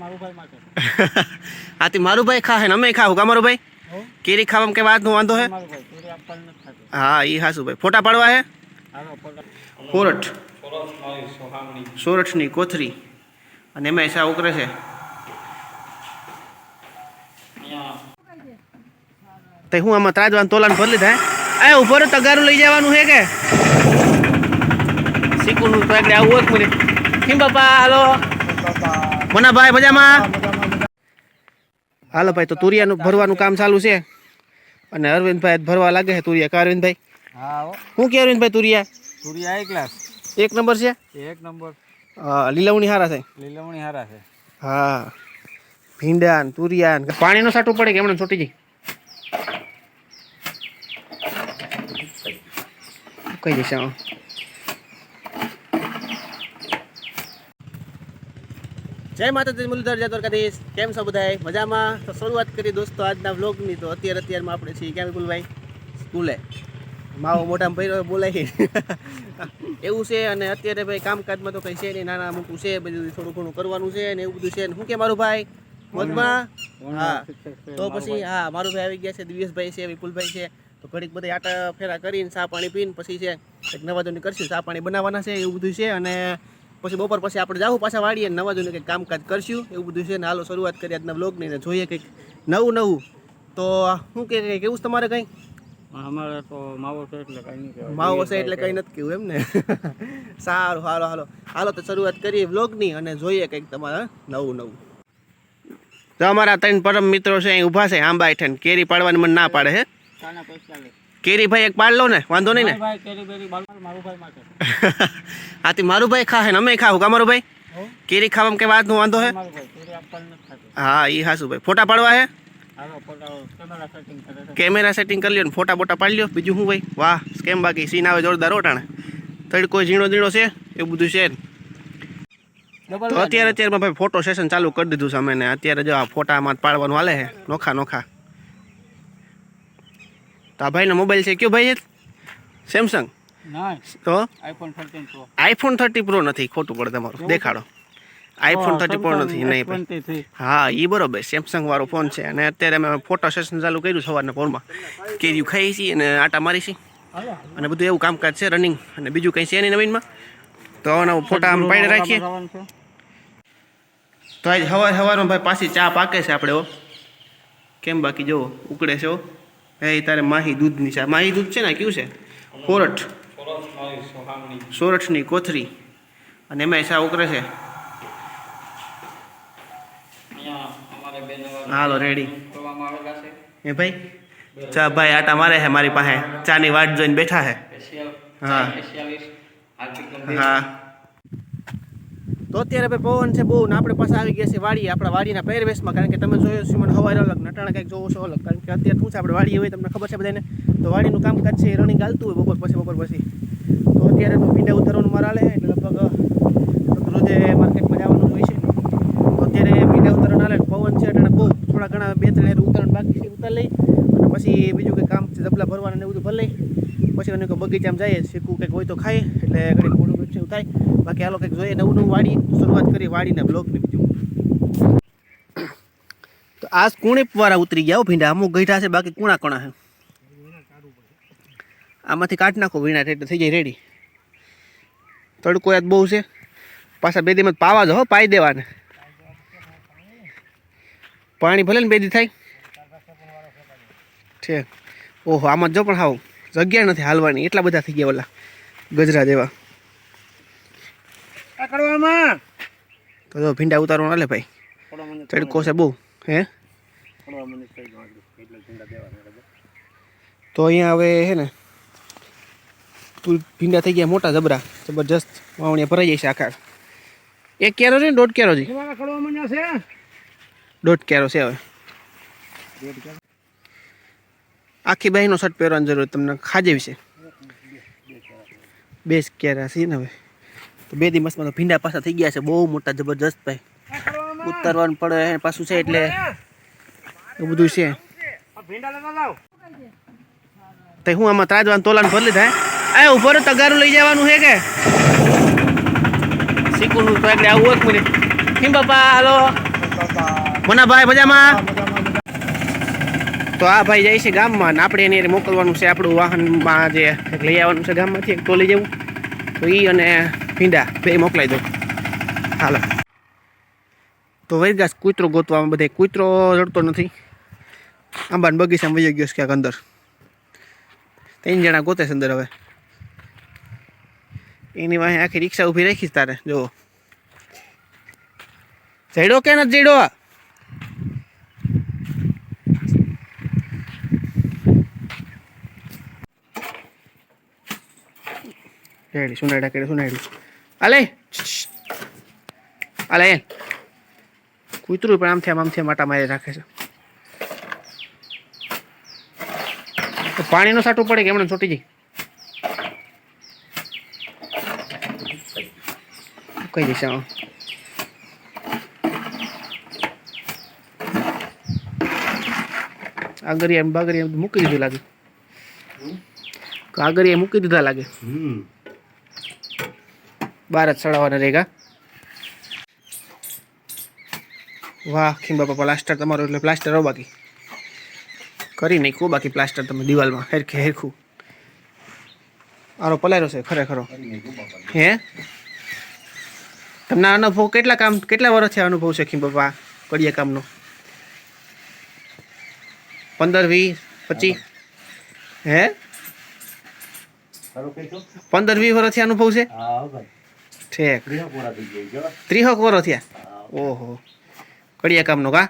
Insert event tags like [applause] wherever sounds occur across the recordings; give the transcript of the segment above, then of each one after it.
મારુભાઈ આથી [laughs] મારું ભાઈ ખા હે અમે ખાવું કા મારું ભાઈ કેરી ખાવામાં કે વાત વાંધો હે? મારુભાઈ હા ઈ હાસુ ભાઈ. ફોટા પાડવા હે? સોરઠ. સોરઠની કોથરી. અને એમાં એસા ઉકરે છે. તે હું આમાં ત્રાજવાન તોલાન ભરી લીધા હે? એ ઉપર તગારું લઈ જવાનું છે કે? શીખુનું તો આવું એક મિનિટ કેમ બાપા હાલો. મના ભાઈ મજામાં? હાલો ભાઈ તો તુરિયાનું ભરવાનું કામ ચાલુ છે. અને અરવિંદભાઈ ભરવા લાગે છે તુરિયા. કા અરવિંદભાઈ? હા શું કે અરવિંદભાઈ તુરિયા? તુરિયા એક ક્લાસ એક નંબર છે? એક નંબર. લીલવણી હારા છે? લીલવણી હારા છે. હા. ભીંડા ને તુરિયા ને પાણીનો સાટું પડે કે એમણે છોટી જઈ કઈ જશે જય માતાજી મુરલીધર જય દ્વારકાધીશ. કેમ છો બધાય? મજામાં? તો શરૂઆત કરી દોસ્તો આજના વ્લોગની. તો અત્યારે અત્યારમાં આપણે છીએ ક્યાં વિપુલભાઈ? સ્કૂલે. માવો મોટા ભાઈ બોલાય. એવું છે અને અત્યારે ભાઈ કામકાજમાં તો કંઈ છે નહીં નાના મોટું છે બધું થોડું ઘણું કરવાનું છે ને એવું બધું છે ને. શું કે મારું ભાઈ? મોજમાં? હા. તો પછી હા મારું ભાઈ આવી ગયા છે દિવ્યેશભાઈ છે વિપુલભાઈ છે. તો ઘડીક બધા આટા ફેરા કરીને ચા પાણી પીને પછી છે એક નવાજોની કરશું ચા પાણી બનાવવાના છે એવું બધું છે. અને પછી બપોર પછી આપણે જાવું પાછા વાળીએ નવા નવાજોનું કંઈક કામકાજ કરશું. એવું બધું છે ને હાલો શરૂઆત કરી આજના બ્લોગની ને જોઈએ કંઈક નવું નવું. તો શું કે કેવું છે તમારે કંઈ? અમારે તો માવો છે એટલે કંઈ નહીં કહેવાય. માવો હશે એટલે કંઈ નથી કહ્યું એમ ને. [laughs] સારું હાલો હાલો. હાલો તો શરૂઆત કરીએ બ્લોગની અને જોઈએ કંઈક તમારે નવું નવું. તો અમારા ત્રણ પરમ મિત્રો છે અહીં ઊભા છે આંબા હેઠળ. કેરી પાડવાની મને ના પાડે લે. કેરી ભાઈ એક પાડ લો ને વાંધો નહીં ને. આથી મારું ભાઈ [laughs] ખા હે ને અમે ખાવું કા મારું ભાઈ? કેરી ખાવામાં કે વાત વાંધો હે? હા એ હાસુ ભાઈ. ફોટા પાડવા હે? કેમેરા સેટિંગ કરે લ્યો ને ફોટા બોટા પાડી લ્યો. બીજું શું ભાઈ? વાહ સ્કેમ બાકી? સીન આવે જોરદાર ઓટાણે તડકો ઝીણો ઝીણો છે એવું બધું છે તો અત્યારે અત્યારમાં ભાઈ ફોટો સેશન ચાલુ કરી દીધું છે અમે ને અત્યારે જો આ ફોટામાં પાડવાનું હાલે છે. નોખા નોખા. તો આ ભાઈનો મોબાઈલ છે કયો ભાઈ સેમસંગ તો? આઈફોન થર્ટી પ્રો નથી ખોટું પડે તમારું. દેખાડો. આઈફોન થર્ટી પ્રો નથી નહીં હા એ બરોબર સેમસંગ વાળો ફોન છે. અને અત્યારે અમે ફોટો સેશન ચાલુ કર્યું સવારના ફોનમાં કેરીયું ખાઈ છીએ અને આટા મારી છીએ. અને બધું એવું કામકાજ છે રનિંગ અને બીજું કંઈ છે નહીં નવીનમાં? તો આના ફોટા આમ પાડી રાખીએ. તો આજે સવાર સવારમાં ભાઈ પાછી ચા પાકે છે આપણે કેમ બાકી જુઓ ઉકળે છે એ તારે માહી દૂધની છે. માહી દૂધ છે ને કયું છે? સોહામણી સોરઠની કોથરી. અને એમાં શા ઉકળે છે? હાલો રેડી એ ભાઈ ચા ભાઈ આટા મારે છે મારી પાસે. ચાની વાટ જોઈને બેઠા છે. હા. હા. તો અત્યારે ભાઈ પવન છે બહુ આપણે પાસે આવી ગયા છે વાડી આપણા વાડીના પહેરવેશમાં. કારણ કે તમે જોયો છો મને હવારે અલગ, નટાણા કંઈક જોવો છો અલગ. કારણ કે અત્યારે શું છે, આપણે વાડી હોય, તમને ખબર છે બધાને? તો વાડીનું કામકાજ છે એ રનિંગ હાલતું હોય બપોર પછી બપોર પછી. તો અત્યારે તો ભીંડા ઉતારવાનું મારા લે એટલે લગભગ રોજે માર્કેટમાં જવાનું હોય છે. તો અત્યારે ભીંડા ઉતારવાનું આવે પવન છે, એટલે બહુ થોડા ઘણા, બે, ત્રણ ઉતારણ બાકી છે, ઉતાર લઈ. અને પછી બીજું કંઈ કામ છે ડબલા ભરવાના ને બધું ભર લઈ. પછી એને બગીચામાં જઈએ, શીખવું કંઈક હોય તો ખાય એટલે ઘડીક મોડું એવું થાય. બાકી લોકો કંઈક જોઈએ નવું નવું વાડી શરૂઆત કરી વાડીના બ્લોગની બીજું તો આ કુણી વાળા ઉતરી ગયા ભીંડા? અમુક ગઈઠા છે, બાકી કુણા કણા છે? આમાંથી કાઢ નાખો વીણા એટલે થઈ જાય રેડી તડકો યાદ બહુ છે. પાછા બે દીમાં પાવા દો હો, પાઈ દેવાને. પાણી ભલે ને બે દી થાય. છે ઓહો, આમાં જો પણ હાવ જગ્યા નથી હાલવાની. એટલા બધા થઈ ગયા ઓલા ગજરા જેવા. આ કરવામાં તો જો ભીંડા ઉતારવાનું હાલે ભાઈ ચડકો તડકો છે બહુ હે તો અહીંયા હવે હે ને તું ભીંડા થઈ ગયા મોટા જબરા જબરજસ્ત વાવણીયા ભરાઈ જાય છે આખા એક કેરો છે ને દોઢ કેરો છે દોઢ કેરો છે હવે આખી બહેનો શર્ટ પહેરવાની જરૂર તમને ખાજે વિશે બે કેરા છે ને હવે તો બે દિવસમાં તો ભીંડા પાછા થઈ ગયા છે. બહુ મોટા જબરજસ્ત ભાઈ. ઉતારવાનું પડે પાછું છે એટલે એવું બધું છે. તે હું આમાં ત્રાજવાન તોલાન ભરી લીધા હે? એ ઊભો તગારું લઈ જવાનું છે કે? શીખુનું તો એટલે આવું એક મિનિટ. કેમ બાપા, હાલો? મનાભાઈ મજામાં? તો આ ભાઈ જાય છે ગામમાં ને આપણે એની મોકલવાનું છે આપણું વાહનમાં જે લઈ આવવાનું છે ગામમાંથી, એક ટોલી જેવું. તો એ અને ભીંડા. બે મોકલાવી દો હાલો. તો વૈગાસ કૂતરો ગોતવામાં. બધે કૂતરો રડતો નથી. આંબાન બગીચામાં વહી ગયો છે ક્યાંક અંદર. ત્રણ જણા ગોતે છે અંદર હવે. એની વાંહે આખી રિક્ષા ઊભી રાખીશ તારે. જો જઈડો કે નથી જઈડો સુનાડા કે સુનાડી અલે અલે કૂતરું પણ આમ આમથી આમ આટા મારી રાખે છે. તો પાણીનું સાટું પડે કે એમણે છોટી જઈ કઈ દિશામાં આગરિયા બાગરિયા મૂકી દીધું લાગે. આગરિયા મૂકી દીધા લાગે. હમ. બાર જ ચડાવવાના રેગા વાહ ખીમ બાપા પ્લાસ્ટર તમારું એટલે પ્લાસ્ટર હો બાકી. કરી નાખ્યું બાકી પ્લાસ્ટર તમે દિવાલમાં. હેરખે, હેરખું. આરો પલાયરો છે ખરેખરો. હે? તમને અનુભવ કેટલા કામ, કેટલા વર્ષથી અનુભવ છે ખીમ બાપા, કડિયા કામનો? પંદર, વીસ, પચીસ? હે? પંદર, વીસ વર્ષથી અનુભવ છે? હા ભાઈ. ઠીક. ત્રીસક વર્ષ થયા? ઓહો. કડિયા કામનો કા?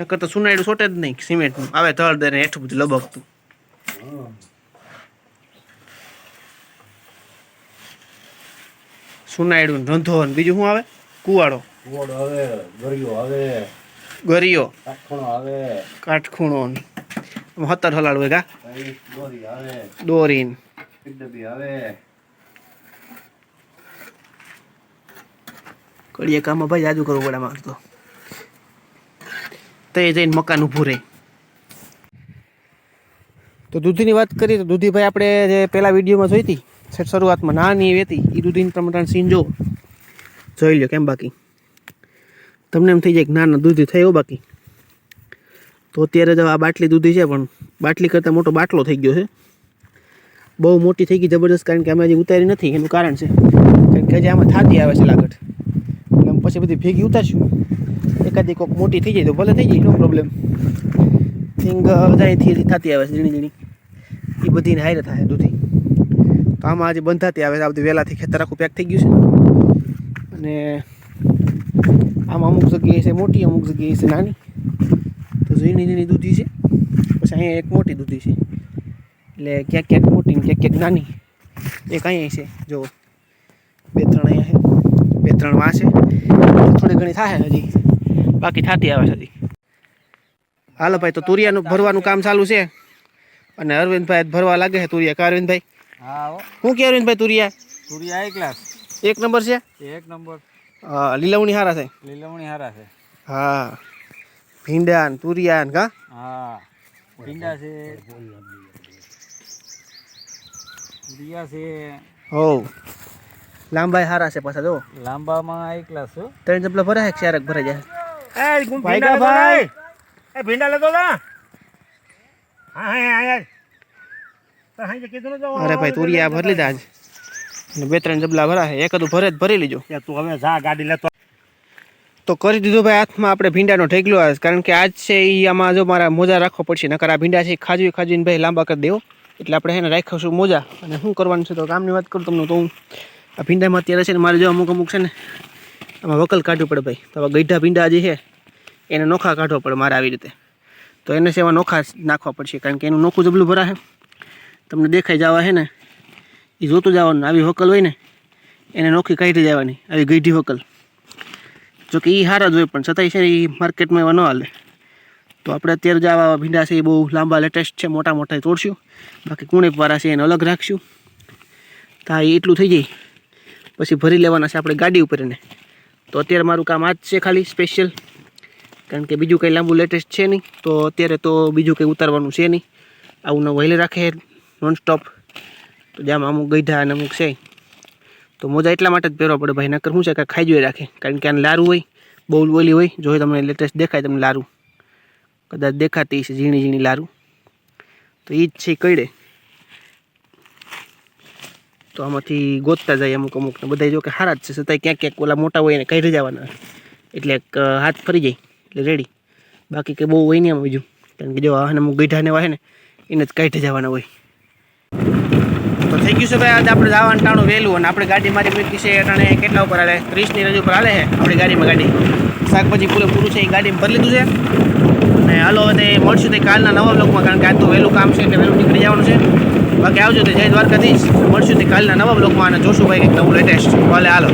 નકર તો સુનાયડું સોટે જ નહીં સિમેન્ટનું. આવે તળ દે ને હેઠું બધું લબકતું. સુનાયડું રંધો ને બીજું શું આવે? કુવાડો. ગરિયો આવે. કાટખૂણો ને. હતર હલાડ કા? દોરી દોરીન. આવે. કડિયા કામમાં ભાઈ જાદુ કરવું પડે મારે તો. તે જઈને મકાન ઊભું રહે. તો દૂધીની વાત કરીએ તો દૂધીભાઈ આપણે જે પહેલા વિડીયોમાં જોઈ હતી સેટ શરૂઆતમાં નાની એવી હતી એ દૂધીની તમે ત્રણ સીન જો જોઈ લો કેમ બાકી? તમને એમ થઈ જાય કે ના ના દૂધી થયો બાકી. તો અત્યારે જો આ બાટલી દૂધી છે, પણ બાટલી કરતાં મોટો બાટલો થઈ ગયો છે. બહુ મોટી થઈ ગઈ જબરદસ્ત, કારણ કે અમે હજી ઉતારી નથી, એનું કારણ છે. કારણ કે હજી આમાં થાતી આવે છે લાગટ પછી બધી ભેગી ઉતારશું. એકાદી કોઈક મોટી થઈ જાય તો ભલે થઈ જાય, નો પ્રોબ્લેમ થિંગ બધાથી થતી આવે છે, ઝીણી ઝીણી. એ બધીને હારે થાય દૂધી. તો આમાં આજે બંધાતી આવે છે, આ બધી વહેલાથી ખેતર આખું પેક થઈ ગયું છે. અને આમાં અમુક જગ્યાએ છે મોટી, અમુક જગ્યાએ છે નાની. તો ઝીણી ઝીણી દૂધી છે. પછી અહીંયા એક મોટી દૂધી છે. એટલે ક્યાંક ક્યાંક મોટી ક્યાંક ક્યાંક નાની. એક અહીંયા છે જો બે ત્રણ અહીંયા છે. બે ત્રણ વાં છે. થોડી ઘણી થાય હજી. બાકી થતી આવે છે હજી. હાલો ભાઈ તો તુરિયાનું ભરવાનું કામ ચાલુ છે. અને અરવિંદભાઈ ભરવા લાગે છે તુરિયા. કા અરવિંદભાઈ? શું કે અરવિંદભાઈ તુરિયા? તુરિયા એક ક્લાસ એક નંબર છે? એક નંબર. હા, લીલવણી હારા છે? લીલવણી હારા છે. હા. ભીંડા ને તુરિયા ને કા? હા. ભીંડા છે. તુરિયા છે. હો લાંબાઈ હારા છે પાછા જો. લાંબામાં એકલા હો ત્રણ ચપલા ભરાય છે ચારક ભરાઈ જાય. એ ગુમ ભીંડા ભાઈ. એ ભીંડા લેતો જા. હા હા હા તો તો અરે ભાઈ તુરિયા ભરી લીધા આજ અને બે ત્રણ જબલા ભરા એક એકદું ભરે જ ભરી લીજો. તું હવે જા ગાડી લેતો. તો કરી દીધું ભાઈ હાથમાં આપણે ભીંડાનો ઢેગલો આજ કારણ કે આજ છે એ આમાં જો મારા મોજા રાખવો પડશે નકર આ ભીંડા છે ખાજવી ખાજવીને ભાઈ લાંબા કરી દેવો. એટલે આપણે એને રાખીશું મોજા. અને શું કરવાનું છે તો કામની વાત કરું તમને તો હું આ ભીંડામાં અત્યારે છે ને મારે જો અમુક અમુક છે ને આમાં વકલ કાઢવું પડે ભાઈ. તો ગઈઢા ભીંડા જે છે, એને નોખા કાઢવા પડે મારે આવી રીતે. તો એને સેવા નોખા નાખવા પડશે, કારણ કે એનું નોખું જબલું ભરાશે. તમને દેખાઈ જવા છે ને એ જોતું જવાનું આવી વકલ હોય ને, એને નોખી કાઢી જવાની આવી ગઈઢી વકલ. જો કે એ સારા જ હોય, પણ છતાંય છે ને એ માર્કેટમાં એવા ન હાલે. તો આપણે અત્યારે જે આવા ભીંડા છે એ બહુ લાંબા લેટેસ્ટ છે મોટા મોટા તોડશું. બાકી કુણેપવાળા છે, એને અલગ રાખશું. તો એટલું થઈ જાય. પછી ભરી લેવાના છે આપણે ગાડી ઉપર એને. તો અત્યારે મારું કામ આ જ છે ખાલી સ્પેશિયલ કારણ કે બીજું કંઈ લાંબુ લેટેસ્ટ છે નહીં. તો અત્યારે તો બીજું કંઈ ઉતારવાનું છે નહીં. આવું ન વહેલે રાખે નોન સ્ટોપ તો જેમ અમુક ગઈઢા અને અમુક છે. તો મોજા એટલા માટે જ પહેરવા પડે ભાઈ, નકર શું છે કે ખાઈ જોઈએ રાખે. કારણ કે આને લારું હોય બહુ ઓલી હોય, જો તમને લેટેસ્ટ દેખાય તમને લારું. કદાચ દેખાતી છે ઝીણી ઝીણી લારું. તો એ જ છે કઈડે તો આમાંથી ગોતતા જાય અમુક અમુક ને. બધા જો કે સારા જ છે. છતાંય ક્યાંક ક્યાંક ઓલા મોટા હોય ને કાઢી જવાના. એટલે હાથ ફરી જાય. એટલે રેડી બાકી કે બહુ હોય નહીં આમાં બીજું. કારણ કે જો આને અમુક ગઈઢાને હોય ને, એને જ કાઢી જવાના હોય. તો થઈ ગયું છે ભાઈ, આજે આપણે જવાનું ટાણું વહેલું. અને આપણે ગાડી મારી મૂકી છે અટાણે કેટલા ઉપર હાલે? ત્રીસની રજૂ ઉપર હાલે છે આપણી ગાડીમાં ગાડી. શાકભાજી પૂરે પૂરું છે, એ ગાડીમાં ભરી લીધું છે. અને હાલો તે મળશું તે કાલના નવા બ્લોકમાં કારણ કે આજ તો વહેલું કામ છે એટલે વહેલું નીકળી જવાનું છે. બાકી આવજો તો જય દ્વારકાધીશ. મળશું તે કાલના નવા બ્લોગમાં અને જોશું ભાઈ કંઈક નવું લેટેસ્ટ ભલે હાલો.